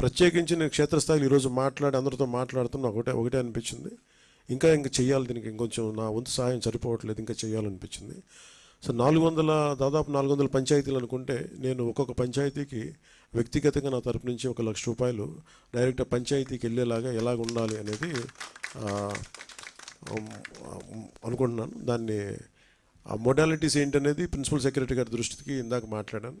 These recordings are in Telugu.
ప్రత్యేకించి నేను క్షేత్రస్థాయిలో ఈరోజు మాట్లాడి అందరితో మాట్లాడుతున్నా ఒకటే ఒకటే అనిపించింది. ఇంకా ఇంకా చేయాలి దీనికి ఇంకొంచెం నా వంతు సహాయం సరిపోవట్లేదు ఇంకా చేయాలనిపించింది సో నాలుగు వందల దాదాపు నాలుగు వందల పంచాయతీలు అనుకుంటే నేను ఒక్కొక్క పంచాయతీకి వ్యక్తిగతంగా నా తరపు నుంచి ఒక లక్ష రూపాయలు డైరెక్ట్ పంచాయతీకి వెళ్ళేలాగా ఎలాగ ఉండాలి అనేది అనుకుంటున్నాను. దాన్ని ఆ మొడాలిటీస్ ఏంటనేది ప్రిన్సిపల్ సెక్రటరీ గారి దృష్టికి ఇందాక మాట్లాడాను.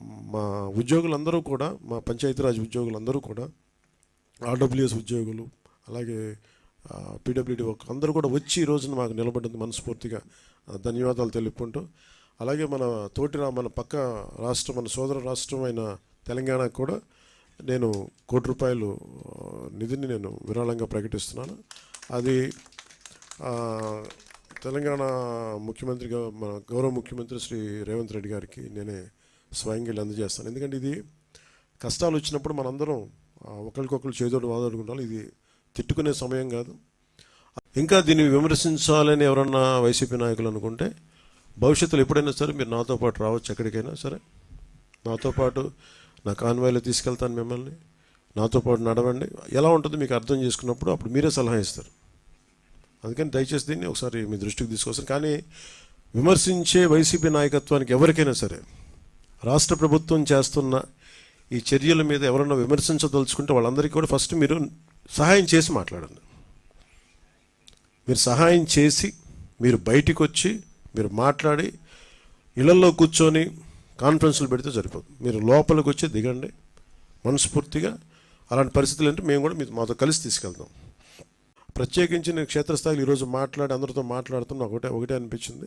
మా ఉద్యోగులందరూ కూడా మా పంచాయతీరాజ్ ఉద్యోగులందరూ కూడా ఆర్డబ్ల్యూఎస్ ఉద్యోగులు అలాగే పీడబ్ల్యూడి వర్క్ అందరూ కూడా వచ్చి ఈ రోజున మాకు నిలబడింది మనస్ఫూర్తిగా. ధన్యవాదాలు తెలుపుకుంటూ అలాగే మన తోటి మన పక్క రాష్ట్రం మన సోదర రాష్ట్రం అయిన తెలంగాణకు కూడా నేను కోటి రూపాయలు నిధిని నేను విరాళంగా ప్రకటిస్తున్నాను. అది తెలంగాణ ముఖ్యమంత్రిగా మన గౌరవ ముఖ్యమంత్రి శ్రీ రేవంత్ రెడ్డి గారికి నేనే స్వయంగా వెళ్ళి అందజేస్తాను ఎందుకంటే ఇది కష్టాలు వచ్చినప్పుడు మనందరం ఒకరికొకరు చేదోడు వాదోడుకుంటాం ఇది తిట్టుకునే సమయం కాదు. ఇంకా దీన్ని విమర్శించాలని ఎవరన్నా వైసీపీ నాయకులు అనుకుంటే భవిష్యత్తులో ఎప్పుడైనా సరే మీరు నాతో పాటు రావచ్చు ఎక్కడికైనా సరే. నాతో పాటు నా కాన్వాయ్లో తీసుకెళ్తాను మిమ్మల్ని. నాతో పాటు నడవండి. ఎలా ఉంటుందో మీకు అర్థం చేసుకున్నప్పుడు అప్పుడు మీరే సలహా ఇస్తారు. అందుకని దయచేసి దీన్ని ఒకసారి మీ దృష్టికి తీసుకొస్తాను కానీ విమర్శించే వైసీపీ నాయకత్వానికి ఎవరికైనా సరే రాష్ట్ర ప్రభుత్వం చేస్తున్న ఈ చర్యల మీద ఎవరన్నా విమర్శించదలుచుకుంటే వాళ్ళందరికీ కూడా ఫస్ట్ మీరు సహాయం చేసి మాట్లాడండి. మీరు సహాయం చేసి మీరు బయటికి వచ్చి మీరు మాట్లాడి ఇళ్ళలో కూర్చొని కాన్ఫరెన్స్లు పెడితే సరిపోదు. మీరు లోపలికి వచ్చి దిగండి. మనస్ఫూర్తిగా అలాంటి పరిస్థితులు అంటే మేము కూడా మీ- మాతో కలిసి తీసుకెళ్తాం. ప్రత్యేకించి నేను క్షేత్రస్థాయిలో ఈరోజు మాట్లాడి అందరితో మాట్లాడుతున్నా ఒకటే ఒకటే అనిపించింది.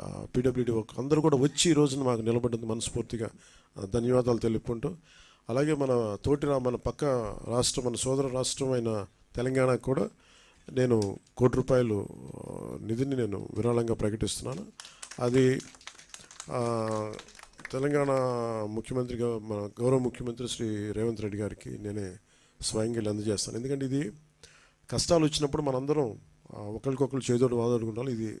పీడబ్ల్యూడి వర్క్ అందరూ కూడా వచ్చి ఈ రోజున మాకు నిలబడింది మనస్ఫూర్తిగా. ధన్యవాదాలు తెలుపుకుంటూ. అలాగే మన తోటి మన పక్క రాష్ట్రం మన సోదర రాష్ట్రం అయిన తెలంగాణకు కూడా నేను కోటి రూపాయలు నిధిని నేను విరాళంగా ప్రకటిస్తున్నాను. అది తెలంగాణ ముఖ్యమంత్రిగా మన గౌరవ ముఖ్యమంత్రి శ్రీ రేవంత్ రెడ్డి గారికి నేనే స్వయంగా వెళ్ళి అందజేస్తాను. ఎందుకంటే ఇది కష్టాలు వచ్చినప్పుడు మనందరం ఒకరికొకరు చేదోడు వాదోడుకుంటాం ఇది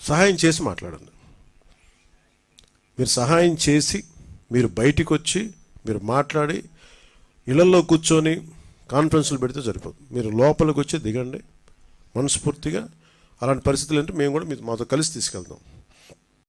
సహాయం చేసి మాట్లాడండి. మీరు సహాయం చేసి మీరు బయటికి వచ్చి మీరు మాట్లాడి ఇళ్ళలో కూర్చొని కాన్ఫరెన్స్లు పెడితే సరిపోదు. మీరు లోపలికి వచ్చి దిగండి. మనస్ఫూర్తిగా అలాంటి పరిస్థితులు అంటే మేము కూడా మీ- మాతో కలిసి తీసుకెళ్తాం.